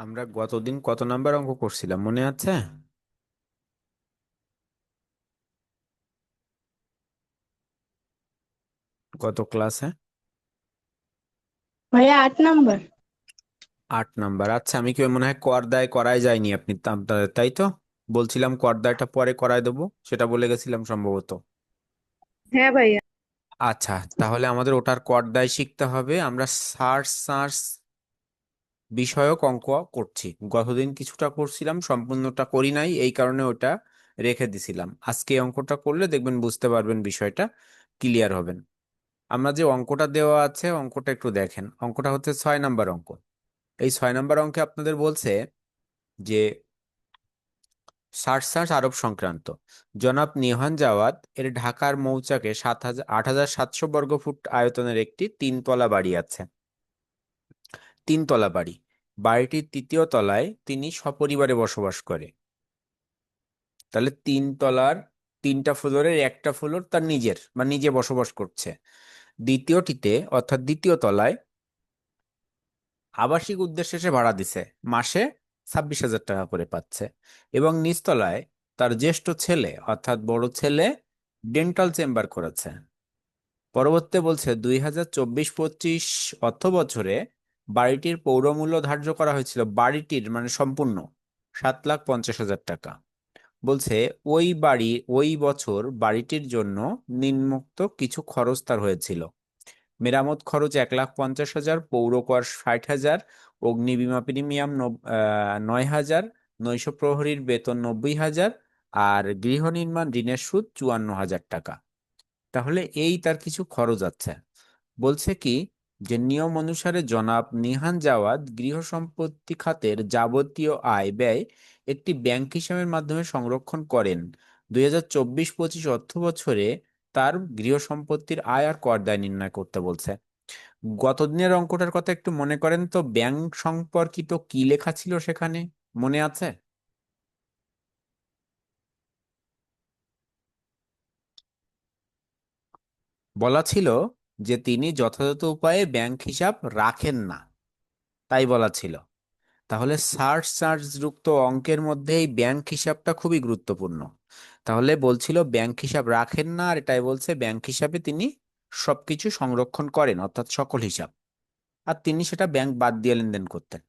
আমরা গতদিন কত নাম্বার অঙ্ক করছিলাম? মনে আছে? গত ক্লাসে? ভাইয়া আট নাম্বার। আট নাম্বার। আচ্ছা আমি কি মনে হয় কর দায় করাই যায়নি আপনি? তাই তো? বলছিলাম কর দায়টা পরে করায় দেবো সেটা বলে গেছিলাম সম্ভবত। হ্যাঁ ভাইয়া। আচ্ছা তাহলে আমাদের ওটার কর দায় শিখতে হবে। আমরা সার্চ সার্চ বিষয়ক অঙ্ক করছি। গতদিন কিছুটা করছিলাম, সম্পূর্ণটা করি নাই, এই কারণে ওটা রেখে দিছিলাম। আজকে অঙ্কটা করলে দেখবেন বুঝতে পারবেন বিষয়টা, ক্লিয়ার হবেন। আমরা যে অঙ্কটা দেওয়া আছে, অঙ্কটা একটু দেখেন। অঙ্কটা হচ্ছে ছয় নাম্বার অঙ্ক। এই ছয় নাম্বার অঙ্কে আপনাদের বলছে যে সার্চ আরব সংক্রান্ত। জনাব নিহান জাওয়াত এর ঢাকার মৌচাকে সাত হাজার আট হাজার সাতশো বর্গ ফুট আয়তনের একটি তিনতলা বাড়ি আছে। তিনতলা বাড়ি। বাড়িটির তৃতীয় তলায় তিনি সপরিবারে বসবাস করে। তাহলে তিন তলার তিনটা ফ্লোরের একটা ফ্লোর তার নিজের, বা নিজে বসবাস করছে। দ্বিতীয়টিতে, অর্থাৎ দ্বিতীয় তলায় আবাসিক উদ্দেশ্যে সে ভাড়া দিছে। মাসে ছাব্বিশ হাজার টাকা করে পাচ্ছে। এবং নিচতলায় তার জ্যেষ্ঠ ছেলে, অর্থাৎ বড় ছেলে, ডেন্টাল চেম্বার করেছে। পরবর্তী বলছে, দুই হাজার চব্বিশ পঁচিশ অর্থ বছরে বাড়িটির পৌরমূল্য ধার্য করা হয়েছিল বাড়িটির মানে সম্পূর্ণ, সাত লাখ পঞ্চাশ হাজার টাকা। বলছে, ওই বাড়ি, ওই বছর বাড়িটির জন্য নিম্নোক্ত কিছু খরচ তার হয়েছিল। মেরামত খরচ এক লাখ পঞ্চাশ হাজার, পৌর কর ষাট হাজার অগ্নি বিমা প্রিমিয়াম নয় হাজার, নৈশ প্রহরীর বেতন নব্বই হাজার আর গৃহ নির্মাণ ঋণের সুদ চুয়ান্ন হাজার টাকা। তাহলে এই তার কিছু খরচ আছে। বলছে কি যে নিয়ম অনুসারে জনাব নিহান জাওয়াদ গৃহ সম্পত্তি খাতের যাবতীয় আয় ব্যয় একটি ব্যাংক হিসাবের মাধ্যমে সংরক্ষণ করেন। দুই হাজার চব্বিশ পঁচিশ অর্থ বছরে তার গৃহ সম্পত্তির আয় আর কর দায় নির্ণয় করতে বলছে। গত দিনের অঙ্কটার কথা একটু মনে করেন তো, ব্যাংক সম্পর্কিত কি লেখা ছিল সেখানে? মনে আছে? বলা ছিল যে তিনি যথাযথ উপায়ে ব্যাংক হিসাব রাখেন না। তাই বলা ছিল। তাহলে সার্চ চার্জ যুক্ত অঙ্কের মধ্যে এই ব্যাংক হিসাবটা খুবই গুরুত্বপূর্ণ। তাহলে বলছিল ব্যাংক হিসাব রাখেন না, আর এটাই বলছে ব্যাংক হিসাবে তিনি সবকিছু সংরক্ষণ করেন, অর্থাৎ সকল হিসাব। আর তিনি সেটা ব্যাংক বাদ দিয়ে লেনদেন করতেন।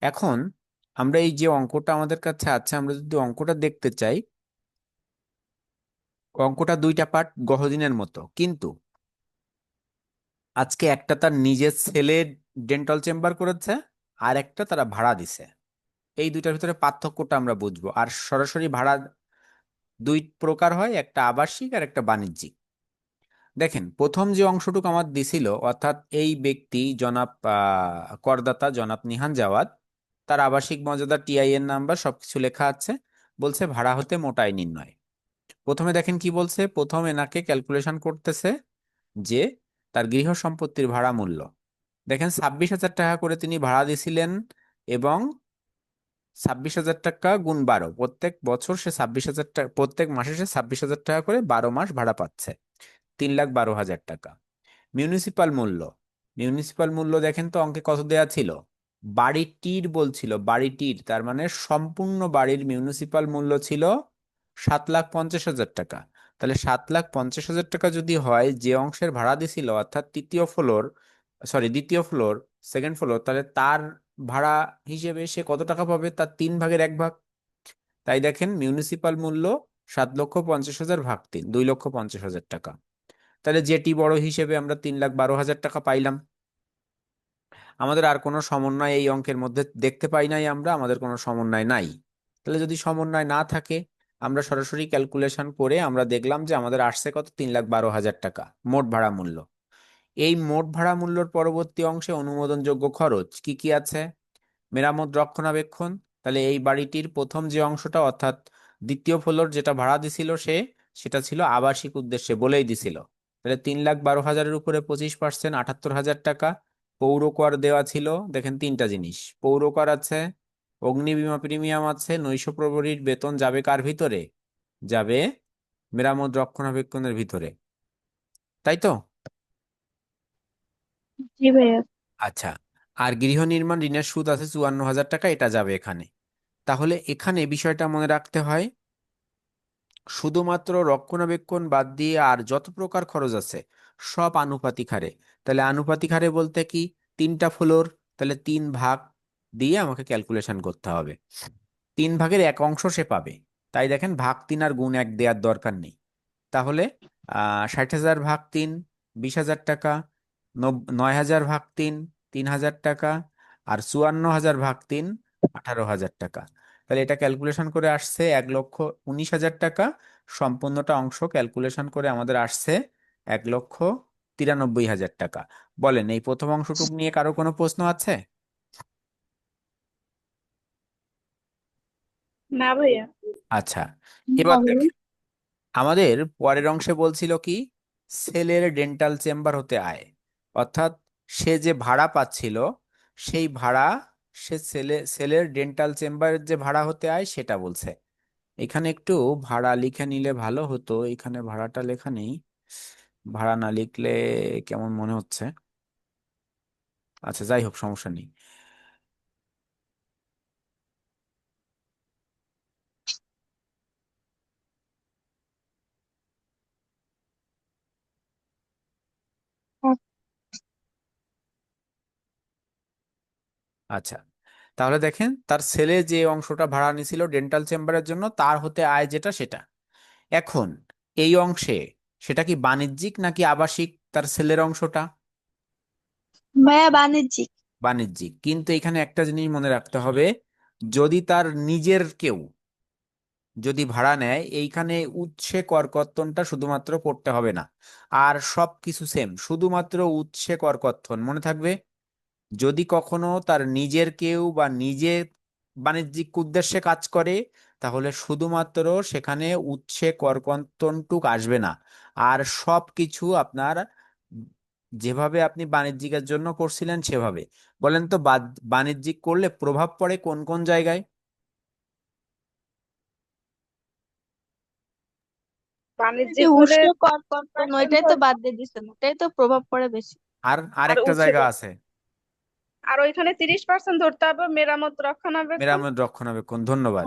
এখন আমরা এই যে অঙ্কটা আমাদের কাছে আছে, আমরা যদি অঙ্কটা দেখতে চাই। অঙ্কটা দুইটা পার্ট গহদিনের মতো। কিন্তু আজকে একটা তার নিজের ছেলে ডেন্টাল চেম্বার করেছে, আর একটা তারা ভাড়া দিছে। এই দুইটার ভিতরে পার্থক্যটা আমরা বুঝব। আর সরাসরি ভাড়া দুই প্রকার হয়, একটা আবাসিক আর একটা বাণিজ্যিক। দেখেন, প্রথম যে অংশটুকু আমার দিছিল, অর্থাৎ এই ব্যক্তি জনাব করদাতা জনাব নিহান জাওয়াদ তার আবাসিক মর্যাদা টিআইএন নাম্বার, সবকিছু লেখা আছে, বলছে ভাড়া হতে মোটাই নির্ণয়। প্রথমে দেখেন কি বলছে? প্রথম এনাকে ক্যালকুলেশন করতেছে যে তার গৃহ সম্পত্তির ভাড়া মূল্য। দেখেন, ছাব্বিশ হাজার টাকা করে তিনি ভাড়া দিছিলেন এবং ছাব্বিশ হাজার টাকা গুণ বারো। প্রত্যেক বছর সে ছাব্বিশ হাজার টাকা প্রত্যেক মাসে সে ছাব্বিশ হাজার টাকা করে বারো মাস ভাড়া পাচ্ছে। তিন লাখ বারো হাজার টাকা। মিউনিসিপাল মূল্য। মিউনিসিপাল মূল্য দেখেন তো অঙ্কে কত দেয়া ছিল? বাড়িটির বলছিল, বাড়িটির, তার মানে সম্পূর্ণ বাড়ির মিউনিসিপাল মূল্য ছিল সাত লাখ পঞ্চাশ হাজার টাকা। তাহলে সাত লাখ পঞ্চাশ হাজার টাকা যদি হয়, যে অংশের ভাড়া দিছিল, অর্থাৎ তৃতীয় ফ্লোর সরি দ্বিতীয় ফ্লোর সেকেন্ড ফ্লোর তাহলে তার ভাড়া হিসেবে সে কত টাকা পাবে? তার তিন ভাগের এক ভাগ। তাই দেখেন মিউনিসিপাল মূল্য সাত লক্ষ পঞ্চাশ হাজার ভাগ তিন, দুই লক্ষ পঞ্চাশ হাজার টাকা। তাহলে যেটি বড় হিসেবে আমরা তিন লাখ বারো হাজার টাকা পাইলাম। আমাদের আর কোনো সমন্বয় এই অঙ্কের মধ্যে দেখতে পাই নাই আমরা, আমাদের কোনো সমন্বয় নাই। তাহলে যদি সমন্বয় না থাকে আমরা সরাসরি ক্যালকুলেশন করে আমরা দেখলাম যে আমাদের আসছে কত? তিন লাখ বারো হাজার টাকা, মোট ভাড়া মূল্য। এই মোট ভাড়া মূল্যর পরবর্তী অংশে অনুমোদনযোগ্য খরচ কি কি আছে? মেরামত, রক্ষণাবেক্ষণ, তাহলে এই বাড়িটির প্রথম যে অংশটা, অর্থাৎ দ্বিতীয় ফ্লোর যেটা ভাড়া দিছিল সে, সেটা ছিল আবাসিক উদ্দেশ্যে বলেই দিছিল। তাহলে তিন লাখ বারো হাজারের উপরে পঁচিশ পার্সেন্ট আটাত্তর হাজার টাকা, পৌর কর দেওয়া ছিল, দেখেন তিনটা জিনিস। পৌর কর আছে অগ্নি বিমা প্রিমিয়াম আছে নৈশ প্রহরীর বেতন যাবে কার ভিতরে? যাবে মেরামত রক্ষণাবেক্ষণের ভিতরে। তাই তো? জি ভাইয়া। আচ্ছা আর গৃহ নির্মাণ ঋণের সুদ আছে চুয়ান্ন হাজার টাকা এটা যাবে এখানে। তাহলে এখানে বিষয়টা মনে রাখতে হয় শুধুমাত্র রক্ষণাবেক্ষণ বাদ দিয়ে আর যত প্রকার খরচ আছে সব আনুপাতিক হারে। তাহলে আনুপাতিক হারে বলতে কি? তিনটা ফ্লোর তাহলে তিন ভাগ দিয়ে আমাকে ক্যালকুলেশন করতে হবে। তিন ভাগের এক অংশ সে পাবে। তাই দেখেন ভাগ তিন আর গুণ এক দেওয়ার দরকার নেই। তাহলে ষাট হাজার ভাগ তিন, বিশ হাজার টাকা নয় হাজার ভাগ তিন তিন হাজার টাকা, আর চুয়ান্ন হাজার ভাগ তিন, আঠারো হাজার টাকা। তাহলে এটা ক্যালকুলেশন করে আসছে এক লক্ষ উনিশ হাজার টাকা। সম্পূর্ণটা অংশ ক্যালকুলেশন করে আমাদের আসছে এক লক্ষ তিরানব্বই হাজার টাকা। বলেন, এই প্রথম অংশটুক নিয়ে কারও কোনো প্রশ্ন আছে? না ভাইয়া। আচ্ছা এবার দেখেন আমাদের পরের অংশে বলছিল কি সেলের ডেন্টাল চেম্বার হতে আয়। অর্থাৎ সে যে ভাড়া পাচ্ছিল সেই ভাড়া সে সেলে সেলের ডেন্টাল চেম্বারের যে ভাড়া হতে আয় সেটা বলছে। এখানে একটু ভাড়া লিখে নিলে ভালো হতো এখানে ভাড়াটা লেখা নেই। ভাড়া না লিখলে কেমন মনে হচ্ছে? আচ্ছা যাই হোক সমস্যা নেই। আচ্ছা। তাহলে দেখেন তার ছেলে যে অংশটা ভাড়া নিছিল ডেন্টাল চেম্বারের জন্য তার হতে আয় যেটা সেটা। এখন এই অংশে সেটা কি বাণিজ্যিক নাকি আবাসিক তার ছেলের অংশটা? ভাইয়া বাণিজ্যিক। বাণিজ্যিক। কিন্তু এখানে একটা জিনিস মনে রাখতে হবে যদি তার নিজের কেউ যদি ভাড়া নেয় এইখানে উৎসে করকর্তনটা শুধুমাত্র পড়তে হবে না। আর সব কিছু সেম শুধুমাত্র উৎসে করকর্তন মনে থাকবে? যদি কখনো তার নিজের কেউ বা নিজে বাণিজ্যিক উদ্দেশ্যে কাজ করে তাহলে শুধুমাত্র সেখানে উৎসে করকর্তনটুক আসবে না। আর সব কিছু আপনার যেভাবে আপনি বাণিজ্যিকের জন্য করছিলেন সেভাবে। বলেন তো বাণিজ্যিক করলে প্রভাব পড়ে কোন কোন জায়গায়? বাণিজ্যিক ওইটাই তো বাদ দিয়ে দিছেন তো প্রভাব পড়ে বেশি। আর আর আরেকটা জায়গা আছে। আর ওইখানে তিরিশ পার্সেন্ট ধরতে হবে মেরামত রক্ষণাবেক্ষণ। মেরামত রক্ষণাবেক্ষণ ধন্যবাদ।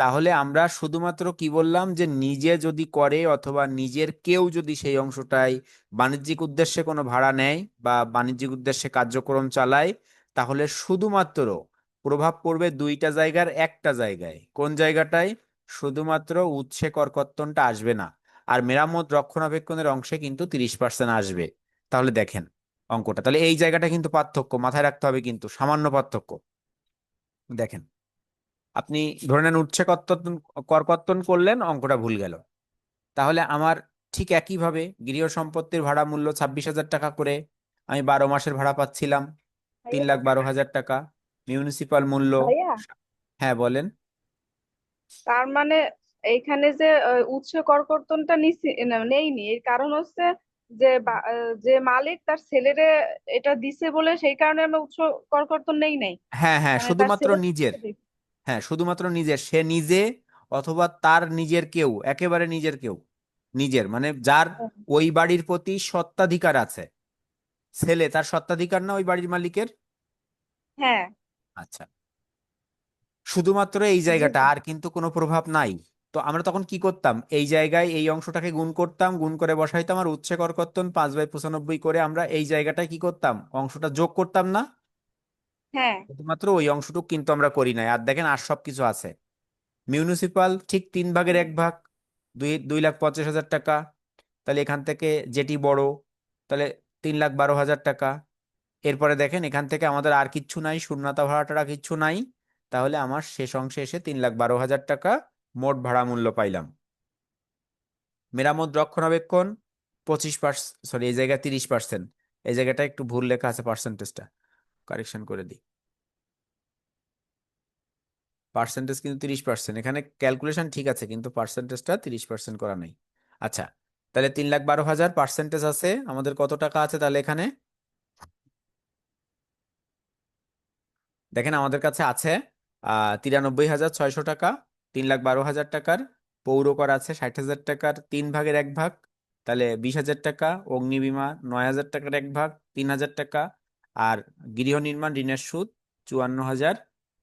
তাহলে আমরা শুধুমাত্র কি বললাম যে নিজে যদি করে অথবা নিজের কেউ যদি সেই অংশটাই বাণিজ্যিক উদ্দেশ্যে কোনো ভাড়া নেয় বা বাণিজ্যিক উদ্দেশ্যে কার্যক্রম চালায় তাহলে শুধুমাত্র প্রভাব পড়বে দুইটা জায়গার একটা জায়গায়। কোন জায়গাটায়? শুধুমাত্র উৎসে করকর্তনটা আসবে না। আর মেরামত রক্ষণাবেক্ষণের অংশে কিন্তু তিরিশ পার্সেন্ট আসবে। তাহলে দেখেন অঙ্কটা। তাহলে এই জায়গাটা কিন্তু পার্থক্য মাথায় রাখতে হবে কিন্তু সামান্য পার্থক্য। দেখেন আপনি ধরে নেন উচ্ছে কর্তন করকর্তন করলেন অঙ্কটা ভুল গেল। তাহলে আমার ঠিক একইভাবে গৃহ সম্পত্তির ভাড়া মূল্য ছাব্বিশ হাজার টাকা করে আমি বারো মাসের ভাড়া পাচ্ছিলাম তিন লাখ বারো হাজার টাকা। মিউনিসিপাল মূল্য হ্যাঁ বলেন। তার মানে এইখানে যে উৎস করকর্তনটা নেইনি। এর কারণ হচ্ছে যে যে মালিক তার ছেলেরে এটা দিছে বলে সেই কারণে আমরা উৎস করকর্তন নেই নাই। হ্যাঁ হ্যাঁ মানে তার শুধুমাত্র নিজের। হ্যাঁ শুধুমাত্র নিজের সে নিজে অথবা তার নিজের কেউ একেবারে নিজের কেউ নিজের মানে যার ওই বাড়ির প্রতি স্বত্বাধিকার আছে। ছেলে তার স্বত্বাধিকার না ওই বাড়ির মালিকের? হ্যাঁ। আচ্ছা। শুধুমাত্র এই জায়গাটা আর কিন্তু কোনো প্রভাব নাই। তো আমরা তখন কি করতাম? এই জায়গায় এই অংশটাকে গুণ করতাম গুণ করে বসাইতাম আর উৎসে করকর্তন পাঁচ বাই পঁচানব্বই করে আমরা এই জায়গাটায় কি করতাম? অংশটা যোগ করতাম না? হ্যাঁ। শুধুমাত্র ওই অংশটুক কিন্তু আমরা করি নাই। আর দেখেন আর সব কিছু আছে। মিউনিসিপাল ঠিক তিন ভাগের এক ভাগ দুই দুই লাখ পঞ্চাশ হাজার টাকা। তাহলে এখান থেকে যেটি বড় তাহলে তিন লাখ বারো হাজার টাকা। এরপরে দেখেন এখান থেকে আমাদের আর কিচ্ছু নাই শূন্যতা ভাড়াটা কিচ্ছু নাই। তাহলে আমার শেষ অংশে এসে তিন লাখ বারো হাজার টাকা মোট ভাড়া মূল্য পাইলাম। মেরামত রক্ষণাবেক্ষণ পঁচিশ পার্সেন্ট সরি এই জায়গায় তিরিশ পার্সেন্ট। এই জায়গাটা একটু ভুল লেখা আছে পার্সেন্টেজটা। কারেকশন করে দিই। পার্সেন্টেজ কিন্তু তিরিশ পার্সেন্ট। এখানে ক্যালকুলেশন ঠিক আছে, কিন্তু পার্সেন্টেজটা তিরিশ পার্সেন্ট করা নেই। আচ্ছা তাহলে তিন লাখ বারো হাজার পার্সেন্টেজ আছে। আমাদের কত টাকা আছে তাহলে এখানে? দেখেন আমাদের কাছে আছে তিরানব্বই হাজার ছয়শো টাকা। তিন লাখ বারো হাজার টাকার, পৌর কর আছে ষাট হাজার টাকার, তিন ভাগের এক ভাগ, তাহলে বিশ হাজার টাকা, অগ্নি বিমা নয় হাজার টাকার এক ভাগ, তিন হাজার টাকা, আর গৃহ নির্মাণ ঋণের সুদ চুয়ান্ন হাজার,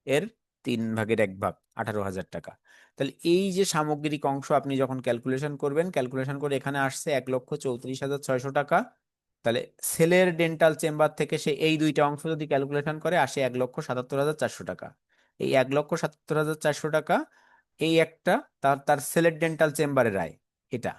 এর তিন ভাগের এক ভাগ, আঠারো হাজার টাকা। তাহলে এই যে সামগ্রিক অংশ আপনি যখন ক্যালকুলেশন করবেন ক্যালকুলেশন করে এখানে আসছে এক লক্ষ চৌত্রিশ হাজার ছয়শো টাকা। তাহলে সেলের ডেন্টাল চেম্বার থেকে সে এই দুইটা অংশ যদি ক্যালকুলেশন করে, আসে এক লক্ষ সাতাত্তর হাজার চারশো টাকা। এই এক লক্ষ সাতাত্তর হাজার চারশো টাকা এই একটা তার তার সেলের ডেন্টাল চেম্বারের আয় এটা।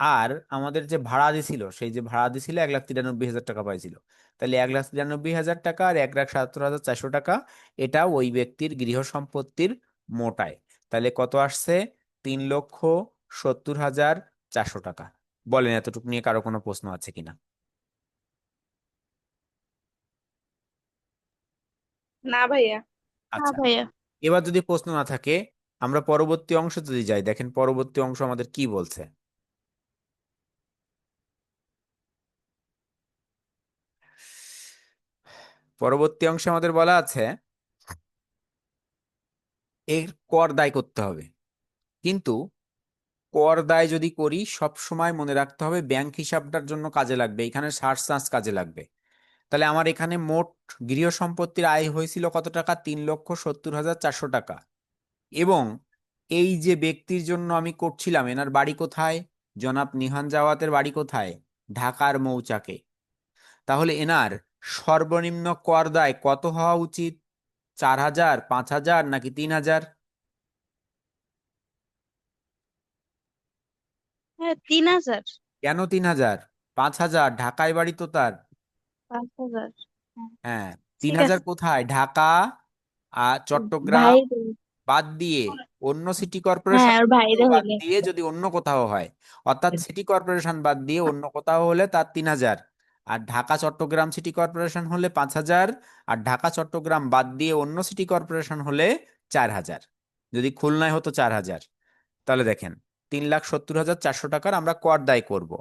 আর আমাদের যে ভাড়া দিছিল সেই যে ভাড়া দিছিল এক লাখ তিরানব্বই হাজার টাকা পাইছিল। তাহলে এক লাখ তিরানব্বই হাজার টাকা আর এক লাখ সাতাত্তর হাজার চারশো টাকা এটা ওই ব্যক্তির গৃহ সম্পত্তির মোটায়। তাহলে কত আসছে? তিন লক্ষ সত্তর হাজার চারশো টাকা। বলেন এতটুকু নিয়ে কারও কোনো প্রশ্ন আছে কিনা? না ভাইয়া। আচ্ছা। ভাইয়া। এবার যদি প্রশ্ন না থাকে আমরা পরবর্তী অংশ যদি যাই, দেখেন পরবর্তী অংশ আমাদের কি বলছে? পরবর্তী অংশে আমাদের বলা আছে, এর কর দায় করতে হবে। কিন্তু কর দায় যদি করি, সব সময় মনে রাখতে হবে ব্যাংক হিসাবটার জন্য কাজে লাগবে, এখানে সার্চ চার্জ কাজে লাগবে। তাহলে আমার এখানে মোট গৃহ সম্পত্তির আয় হয়েছিল কত টাকা? তিন লক্ষ সত্তর হাজার চারশো টাকা। এবং এই যে ব্যক্তির জন্য আমি করছিলাম এনার বাড়ি কোথায়? জনাব নিহান জাওয়াতের বাড়ি কোথায়? ঢাকার মৌচাকে। তাহলে এনার সর্বনিম্ন কর দায় কত হওয়া উচিত? চার হাজার পাঁচ হাজার নাকি তিন হাজার? হ্যাঁ তিন হাজার। কেন তিন হাজার? পাঁচ হাজার ঢাকায় বাড়ি তো তার। পাঁচ হাজার হ্যাঁ। তিন ঠিক হাজার আছে। কোথায়? ঢাকা আর চট্টগ্রাম বাদ দিয়ে অন্য সিটি হ্যাঁ কর্পোরেশন আর বাদ হলে দিয়ে যদি অন্য কোথাও হয় অর্থাৎ সিটি কর্পোরেশন বাদ দিয়ে অন্য কোথাও হলে তার তিন হাজার। আর ঢাকা চট্টগ্রাম সিটি কর্পোরেশন হলে পাঁচ হাজার। আর ঢাকা চট্টগ্রাম বাদ দিয়ে অন্য সিটি কর্পোরেশন হলে চার হাজার। যদি খুলনায় হতো চার হাজার। তাহলে দেখেন তিন লাখ সত্তর হাজার চারশো টাকার আমরা কর দায় করব।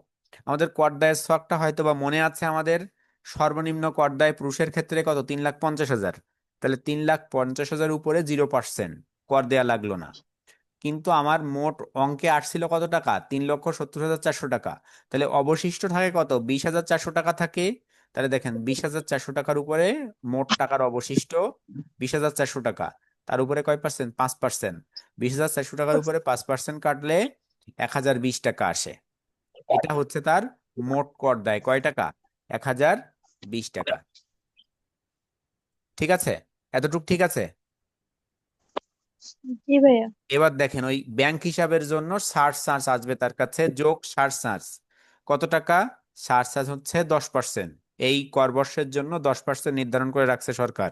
আমাদের কর দায়ের ছকটা হয়তো বা মনে আছে আমাদের। সর্বনিম্ন কর দায় পুরুষের ক্ষেত্রে কত? তিন লাখ পঞ্চাশ হাজার। তাহলে তিন লাখ পঞ্চাশ হাজার উপরে জিরো পার্সেন্ট কর দেয়া লাগল না। কিন্তু আমার মোট অঙ্কে আসছিল কত টাকা? তিন লক্ষ সত্তর হাজার চারশো টাকা। তাহলে অবশিষ্ট থাকে কত? বিশ হাজার চারশো টাকা থাকে। তাহলে দেখেন, বিশ হাজার চারশো টাকার উপরে মোট টাকার অবশিষ্ট বিশ হাজার চারশো টাকা। তার উপরে কয় পার্সেন্ট পাঁচ পার্সেন্ট বিশ হাজার চারশো টাকার উপরে পাঁচ পার্সেন্ট কাটলে এক হাজার বিশ টাকা আসে। এটা হচ্ছে তার মোট কর দেয়। কয় টাকা? এক হাজার বিশ টাকা। ঠিক আছে? এতটুক ঠিক আছে? জি ভাইয়া। এবার দেখেন, ওই ব্যাংক হিসাবের জন্য সার্চ চার্জ আসবে তার কাছে যোগ সার্চ চার্জ। কত টাকা? সার্চ চার্জ হচ্ছে দশ পার্সেন্ট এই কর বর্ষের জন্য দশ পার্সেন্ট নির্ধারণ করে রাখছে সরকার।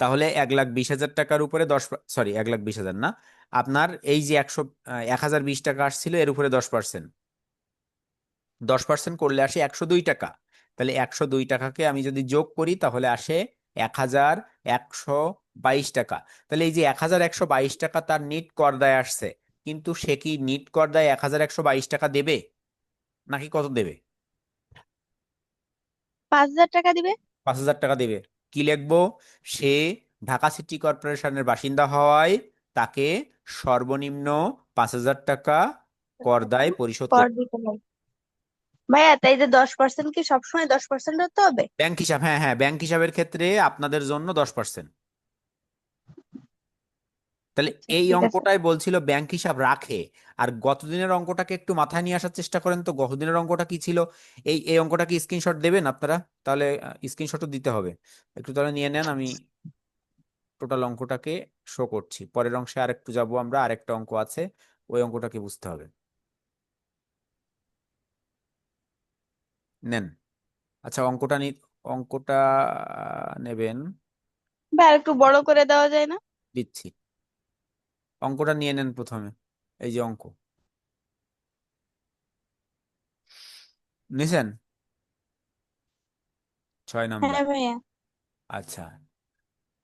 তাহলে এক লাখ বিশ হাজার টাকার উপরে দশ সরি এক লাখ বিশ হাজার না। আপনার এই যে একশো এক হাজার বিশ টাকা আসছিল, এর উপরে দশ পার্সেন্ট দশ পার্সেন্ট করলে আসে একশো দুই টাকা। তাহলে একশো দুই টাকাকে আমি যদি যোগ করি, তাহলে আসে এক হাজার একশো বাইশ টাকা। তাহলে এই যে এক হাজার একশো বাইশ টাকা তার নিট কর দায় আসছে কিন্তু সে কি নিট কর দায় এক হাজার একশো বাইশ টাকা দেবে? নাকি কত দেবে? পাঁচ হাজার টাকা দিবে। পাঁচ হাজার টাকা দেবে। কি লিখব? সে ঢাকা সিটি কর্পোরেশনের বাসিন্দা হওয়ায় তাকে সর্বনিম্ন পাঁচ হাজার টাকা কর দায় পরিশোধ কর করতে দিতে হবে। ভাইয়া তাই যে দশ পার্সেন্ট কি সবসময় দশ পার্সেন্ট হতে হবে? ব্যাংক হিসাব হ্যাঁ হ্যাঁ ব্যাংক হিসাবের ক্ষেত্রে আপনাদের জন্য দশ পার্সেন্ট। তাহলে এই ঠিক আছে। অঙ্কটাই বলছিল ব্যাংক হিসাব রাখে। আর গতদিনের অঙ্কটাকে একটু মাথায় নিয়ে আসার চেষ্টা করেন তো গতদিনের অঙ্কটা কি ছিল? এই এই অঙ্কটা কি স্ক্রিনশট দেবেন আপনারা? তাহলে স্ক্রিনশটও দিতে হবে। একটু তাহলে নিয়ে নেন আমি টোটাল অঙ্কটাকে শো করছি। পরের অংশে আরেকটু যাব আমরা আরেকটা অঙ্ক আছে ওই অঙ্কটাকে বুঝতে হবে। নেন। আচ্ছা অঙ্কটা নি অঙ্কটা নেবেন। আর একটু বড় করে দেওয়া যায় না? দিচ্ছি। অঙ্কটা নিয়ে নেন প্রথমে এই যে অঙ্ক। নিছেন? ছয় নাম্বার। হ্যাঁ আচ্ছা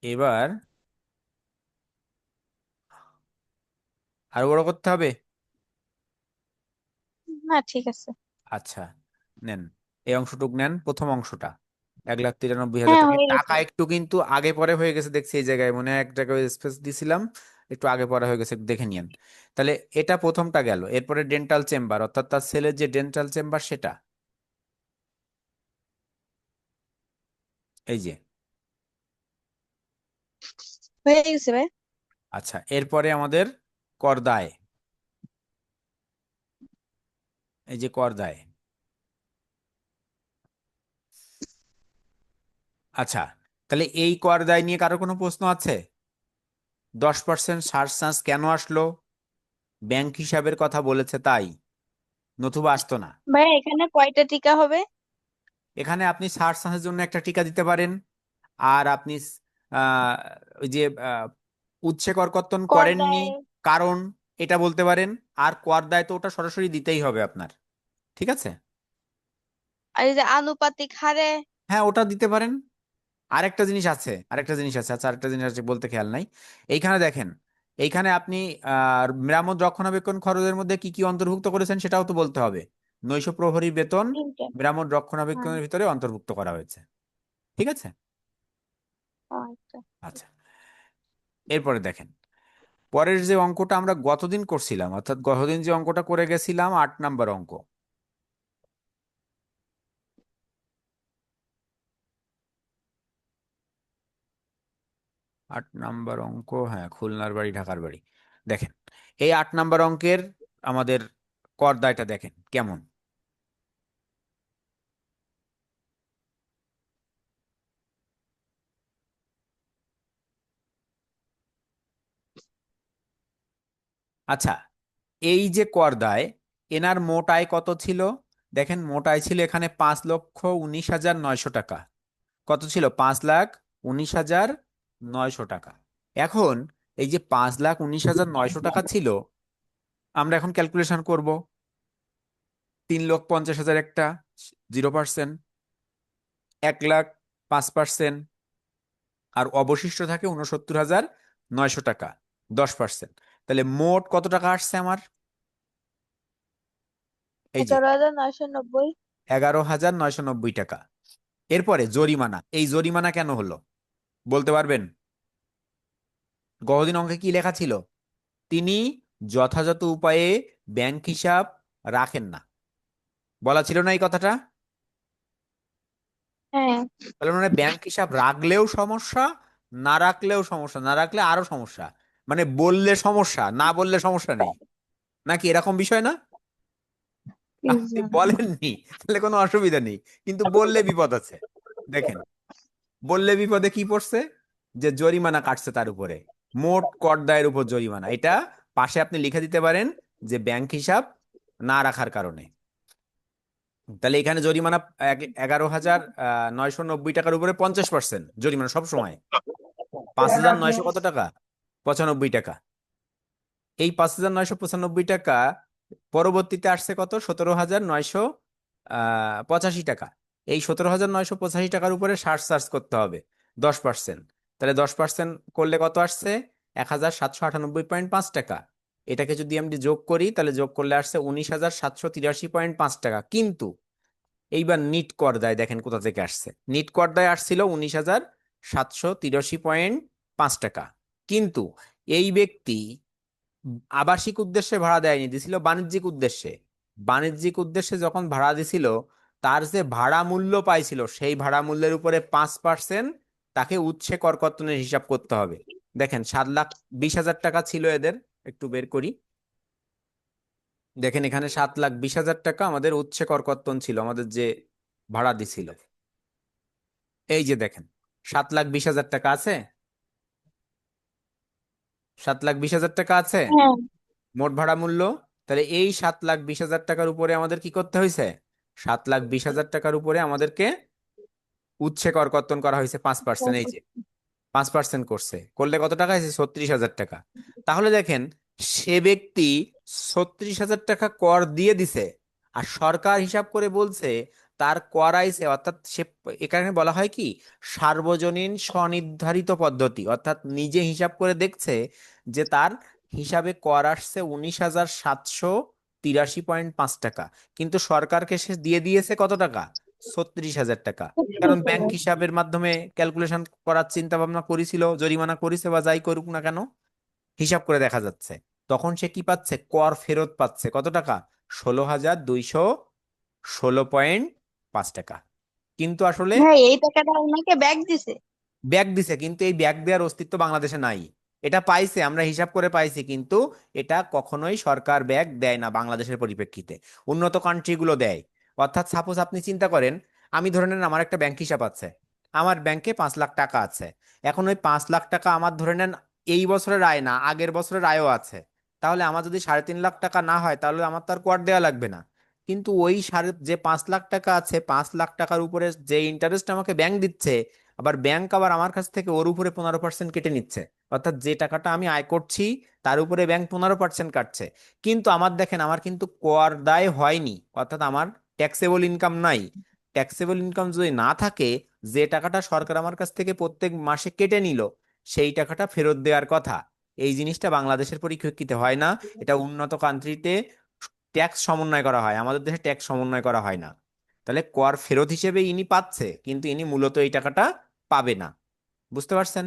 এবার আরও বড় করতে হবে? না ঠিক আছে। আচ্ছা নেন এই অংশটুক নেন প্রথম অংশটা। এক লাখ তিরানব্বই হাজার হ্যাঁ টাকা। টাকা একটু কিন্তু আগে পরে হয়ে গেছে দেখছি এই জায়গায়। মনে হয় এক জায়গায় স্পেস দিছিলাম। একটু আগে পরে হয়ে গেছে দেখে নিয়েন। তাহলে এটা প্রথমটা গেল এরপরে ডেন্টাল চেম্বার অর্থাৎ তার ছেলের যে ডেন্টাল চেম্বার সেটা। এই যে। হয়ে গেছে ভাই। আচ্ছা এরপরে আমাদের কর দায় এই যে কর দায় আচ্ছা তাহলে এই কর দায় নিয়ে কারও কোনো প্রশ্ন আছে? দশ পার্সেন্ট সারচার্জ কেন আসলো? ব্যাংক হিসাবের কথা বলেছে তাই। নতুবা আসতো না। ভাই এখানে কয়টা টিকা হবে? এখানে আপনি সারচার্জের জন্য একটা টিকা দিতে পারেন। আর আপনি ওই যে উচ্ছে করকর্তন করেননি কারণ এটা বলতে পারেন। আর কর দায় তো ওটা সরাসরি দিতেই হবে আপনার। ঠিক আছে? আর এই যে আনুপাতিক হারে? হ্যাঁ ওটা দিতে পারেন। আরেকটা জিনিস আছে আরেকটা জিনিস আছে আচ্ছা আরেকটা জিনিস আছে বলতে খেয়াল নাই। এইখানে দেখেন এইখানে আপনি আহ মেরামত রক্ষণাবেক্ষণ খরচের মধ্যে কি কি অন্তর্ভুক্ত করেছেন সেটাও তো বলতে হবে। নৈশ প্রহরী বেতন মেরামত হ্যাঁ। রক্ষণাবেক্ষণের ভিতরে অন্তর্ভুক্ত করা হয়েছে। ঠিক আছে? আচ্ছা। আচ্ছা। এরপরে দেখেন পরের যে অঙ্কটা আমরা গতদিন করছিলাম অর্থাৎ গতদিন যে অঙ্কটা করে গেছিলাম আট নাম্বার অঙ্ক। আট নাম্বার অঙ্ক হ্যাঁ খুলনার বাড়ি, ঢাকার বাড়ি। দেখেন, এই আট নাম্বার অঙ্কের আমাদের কর দায়টা দেখেন, কেমন? আচ্ছা এই যে কর দায় এনার মোট আয় কত ছিল? দেখেন, মোট আয় ছিল এখানে পাঁচ লক্ষ উনিশ হাজার নয়শো টাকা। কত ছিল? পাঁচ লাখ উনিশ হাজার নয়শো টাকা। এখন এই যে পাঁচ লাখ উনিশ হাজার নয়শো টাকা ছিল আমরা এখন ক্যালকুলেশন করব। তিন লক্ষ পঞ্চাশ হাজার একটা জিরো পার্সেন্ট এক লাখ পাঁচ পার্সেন্ট আর অবশিষ্ট থাকে উনসত্তর হাজার নয়শো টাকা দশ পার্সেন্ট তাহলে মোট কত টাকা আসছে আমার? এই যে এগারো হাজার নয়শো নব্বই। এগারো হাজার নয়শো নব্বই টাকা। এরপরে জরিমানা। এই জরিমানা কেন হলো? বলতে পারবেন? গতদিন অঙ্কে কি লেখা ছিল? তিনি যথাযথ উপায়ে ব্যাংক হিসাব রাখেন না। বলা ছিল না এই কথাটা? হ্যাঁ। তাহলে মানে ব্যাংক হিসাব রাখলেও সমস্যা না রাখলেও সমস্যা না রাখলে আরও সমস্যা। মানে বললে সমস্যা না বললে সমস্যা নেই। নাকি এরকম বিষয় না? আপনি বলেননি তাহলে কোনো অসুবিধা নেই। কিন্তু বললে বিপদ আছে। দেখেন বললে বিপদে কি পড়ছে? যে জরিমানা কাটছে তার উপরে। মোট কর দায়ের উপর জরিমানা। এটা পাশে আপনি লিখে দিতে পারেন যে ব্যাংক হিসাব না রাখার কারণে। তাহলে এখানে জরিমানা এগারো হাজার নয়শো নব্বই টাকার উপরে পঞ্চাশ পার্সেন্ট জরিমানা সব সময়। পাঁচ হাজার নয়শো কত টাকা? পঁচানব্বই টাকা। এই পাঁচ হাজার নয়শো পঁচানব্বই টাকা পরবর্তীতে আসছে কত? সতেরো হাজার নয়শো পঁচাশি টাকা। এই সতেরো হাজার নয়শো পঁচাশি টাকার উপরে সার্চ করতে হবে, দশ পার্সেন্ট। তাহলে দশ পার্সেন্ট করলে কত আসছে? এক হাজার সাতশো আটানব্বই পয়েন্ট পাঁচ টাকা। এটাকে যদি আমি যোগ করি, তাহলে যোগ করলে আসছে উনিশ হাজার সাতশো তিরাশি পয়েন্ট পাঁচ টাকা। কিন্তু এইবার নিট কর দায় দেখেন কোথা থেকে আসছে। নিট কর দায় আসছিল উনিশ হাজার সাতশো তিরাশি পয়েন্ট পাঁচ টাকা। কিন্তু এই ব্যক্তি আবাসিক উদ্দেশ্যে ভাড়া দেয়নি, দিছিল বাণিজ্যিক উদ্দেশ্যে। বাণিজ্যিক উদ্দেশ্যে যখন ভাড়া দিছিল তার যে ভাড়া মূল্য পাইছিল সেই ভাড়া মূল্যের উপরে পাঁচ পার্সেন্ট তাকে উচ্ছে করকর্তনের হিসাব করতে হবে। দেখেন সাত লাখ বিশ হাজার টাকা ছিল এদের একটু বের করি। দেখেন এখানে সাত লাখ বিশ হাজার টাকা আমাদের উচ্ছে করকর্তন ছিল আমাদের যে ভাড়া দিছিল। এই যে দেখেন সাত লাখ বিশ হাজার টাকা আছে? সাত লাখ বিশ হাজার টাকা আছে? হ্যাঁ। মোট ভাড়া মূল্য? তাহলে এই সাত লাখ বিশ হাজার টাকার উপরে আমাদের কি করতে হয়েছে সাত লাখ বিশ হাজার টাকার উপরে আমাদেরকে উচ্ছে করকর্তন করা হয়েছে পাঁচ পার্সেন্ট এই যে। পাঁচ পার্সেন্ট করছে। করলে কত টাকা হয়েছে? ছত্রিশ হাজার টাকা। তাহলে দেখেন, সে ব্যক্তি ছত্রিশ হাজার টাকা কর দিয়ে দিছে আর সরকার হিসাব করে বলছে তার কর আইছে অর্থাৎ সে এখানে বলা হয় কি? সার্বজনীন স্বনির্ধারিত পদ্ধতি। অর্থাৎ নিজে হিসাব করে দেখছে যে তার হিসাবে কর আসছে উনিশ হাজার সাতশো তিরাশি পয়েন্ট পাঁচ টাকা। কিন্তু সরকারকে সে দিয়ে দিয়েছে কত টাকা? ছত্রিশ হাজার টাকা। কারণ ব্যাংক হিসাবের মাধ্যমে ক্যালকুলেশন করার চিন্তা ভাবনা করেছিল জরিমানা করেছে বা যাই করুক না কেন হিসাব করে দেখা যাচ্ছে। তখন সে কি পাচ্ছে? কর ফেরত পাচ্ছে। কত টাকা? ষোলো হাজার দুইশো ষোলো পয়েন্ট পাঁচ টাকা। কিন্তু আসলে এই টাকাটা ওনাকে ব্যাক দিছে। ব্যাগ দিছে কিন্তু এই ব্যাগ দেওয়ার অস্তিত্ব বাংলাদেশে নাই। এটা পাইছে, আমরা হিসাব করে পাইছি, কিন্তু এটা কখনোই সরকার ব্যাগ দেয় না বাংলাদেশের পরিপ্রেক্ষিতে। উন্নত কান্ট্রিগুলো দেয়। অর্থাৎ সাপোজ আপনি চিন্তা করেন, আমি ধরে নেন আমার একটা ব্যাংক হিসাব আছে। আমার ব্যাংকে পাঁচ লাখ টাকা আছে। এখন ওই পাঁচ লাখ টাকা আমার ধরে নেন এই বছরের আয় না, আগের বছরের আয়ও আছে। তাহলে আমার যদি সাড়ে তিন লাখ টাকা না হয়, তাহলে আমার তো আর কোয়ার দেওয়া লাগবে না। কিন্তু ওই সাড়ে, যে পাঁচ লাখ টাকা আছে, পাঁচ লাখ টাকার উপরে যে ইন্টারেস্ট আমাকে ব্যাংক দিচ্ছে, আবার ব্যাংক আবার আমার কাছ থেকে ওর উপরে পনেরো পার্সেন্ট কেটে নিচ্ছে। অর্থাৎ যে টাকাটা আমি আয় করছি, তার উপরে ব্যাংক পনেরো পার্সেন্ট কাটছে। কিন্তু আমার দেখেন, আমার কিন্তু কর দায় হয়নি। অর্থাৎ আমার ট্যাক্সেবল ইনকাম নাই। ট্যাক্সেবল ইনকাম যদি না থাকে, যে টাকাটা সরকার আমার কাছ থেকে প্রত্যেক মাসে কেটে নিল, সেই টাকাটা ফেরত দেওয়ার কথা। এই জিনিসটা বাংলাদেশের পরিপ্রেক্ষিতে হয় না। এটা উন্নত কান্ট্রিতে ট্যাক্স সমন্বয় করা হয়। আমাদের দেশে ট্যাক্স সমন্বয় করা হয় না। তাহলে কর ফেরত হিসেবে ইনি পাচ্ছে, কিন্তু ইনি মূলত এই টাকাটা পাবে না। বুঝতে পারছেন?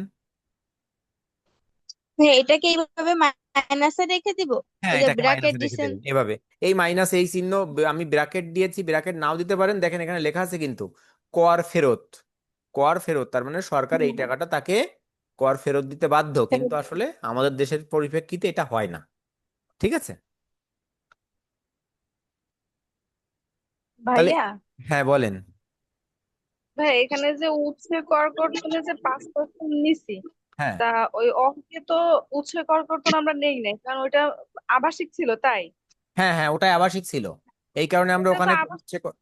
ভাই এটাকে এইভাবে মাইনাসে রেখে দিব? হ্যাঁ এই যে এটাকে ব্র্যাকেট মাইনাসে রেখে দিছেন এভাবে। এই মাইনাস এই চিহ্ন ব- আমি ব্র্যাকেট দিয়েছি ব্র্যাকেট নাও দিতে পারেন। দেখেন এখানে লেখা আছে কিন্তু কর ফেরত। কর ফেরত তার মানে সরকার এই হুম। টাকাটা তাকে কর ফেরত দিতে বাধ্য কিন্তু আসলে আমাদের দেশের পরিপ্রেক্ষিতে এটা হয় না। ঠিক আছে? তাহলে ভাইয়া? হ্যাঁ বলেন। ভাই এখানে যে উৎসে করকর্তনে যে পাঁচ পার্সেন্ট নিছি হ্যাঁ। তা ওই অঙ্কে তো উৎসে করকর্তন আমরা নেই নাই কারণ ওইটা আবাসিক ছিল তাই। হ্যাঁ হ্যাঁ ওটাই আবাসিক ছিল। এই কারণে আমরা ওটা তো ওখানে আবাস হচ্ছে ক-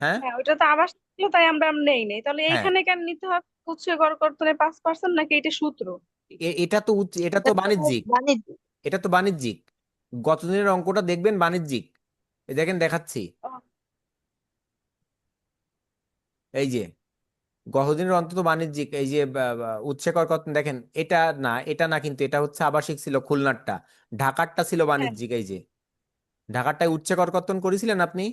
হ্যাঁ? হ্যাঁ ওইটা তো আবাসিক ছিল তাই আমরা নেই নাই। তাহলে হ্যাঁ। এইখানে কেন নিতে হবে উৎসে করকর্তনে পাঁচ পার্সেন্ট নাকি এটা সূত্র? এ- এটা তো এটা তো তো বাণিজ্যিক। এটা তো বাণিজ্যিক। গত দিনের অঙ্কটা দেখবেন বাণিজ্যিক। এই দেখেন দেখাচ্ছি। ও, এই যে গতদিনের অন্তত বাণিজ্যিক এই যে উৎসে দেখেন এটা না এটা না কিন্তু এটা হচ্ছে আবাসিক ছিল খুলনারটা। ঢাকারটা ছিল হ্যাঁ। বাণিজ্যিক এই যে। ঢাকারটায় উৎসে করকর্তন করেছিলেন আপনি?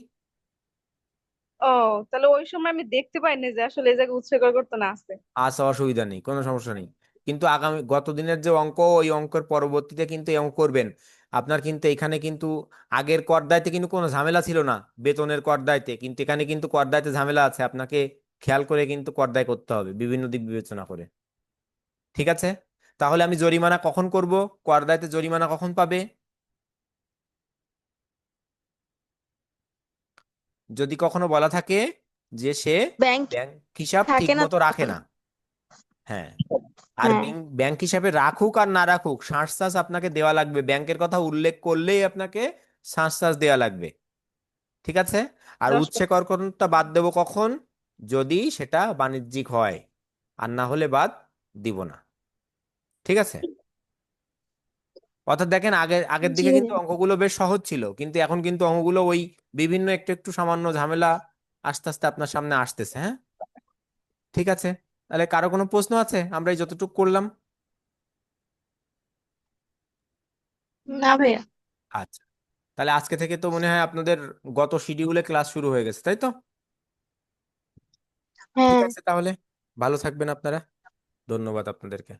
ও তাহলে ওই সময় আমি দেখতে পাইনি যে আসলে এই জায়গায় উৎসে করকর্তন আছে। আসা অসুবিধা নেই কোনো সমস্যা নেই। কিন্তু আগামী গত দিনের যে অঙ্ক ওই অঙ্কের পরবর্তীতে কিন্তু এই অঙ্ক করবেন। আপনার কিন্তু এখানে কিন্তু আগের কর দায়তে কিন্তু কোনো ঝামেলা ছিল না বেতনের কর দায়তে কিন্তু এখানে কিন্তু কর দায়তে ঝামেলা আছে আপনাকে খেয়াল করে কিন্তু কর দায় করতে হবে বিভিন্ন দিক বিবেচনা করে। ঠিক আছে? তাহলে আমি জরিমানা কখন করব? কর দায়তে জরিমানা কখন পাবে? যদি কখনো বলা থাকে যে সে ব্যাংক হিসাব ঠিক মতো রাখে না। হ্যাঁ। আর হ্যাঁ। ব্যাংক ব্যাংক হিসাবে রাখুক আর না রাখুক শ্বাস আপনাকে দেওয়া লাগবে। ব্যাংকের কথা উল্লেখ করলেই আপনাকে শ্বাস দেওয়া লাগবে। ঠিক আছে? আর দশ উৎসে বাদ দেবো কখন? যদি সেটা বাণিজ্যিক হয় আর না হলে বাদ দিব না। ঠিক আছে? অর্থাৎ দেখেন আগের আগের দিকে কিন্তু অঙ্কগুলো বেশ সহজ ছিল কিন্তু এখন কিন্তু অঙ্কগুলো ওই বিভিন্ন একটু একটু সামান্য ঝামেলা আস্তে আস্তে আপনার সামনে আসতেছে হ্যাঁ? ঠিক আছে? তাহলে কারও কোনো প্রশ্ন আছে? আমরা এই যতটুকু করলাম। না ভাইয়া। আচ্ছা। তাহলে আজকে থেকে তো মনে হয় আপনাদের গত শিডিউলে ক্লাস শুরু হয়ে গেছে তাই তো? ঠিক হ্যাঁ। আছে তাহলে ভালো থাকবেন আপনারা। ধন্যবাদ আপনাদেরকে।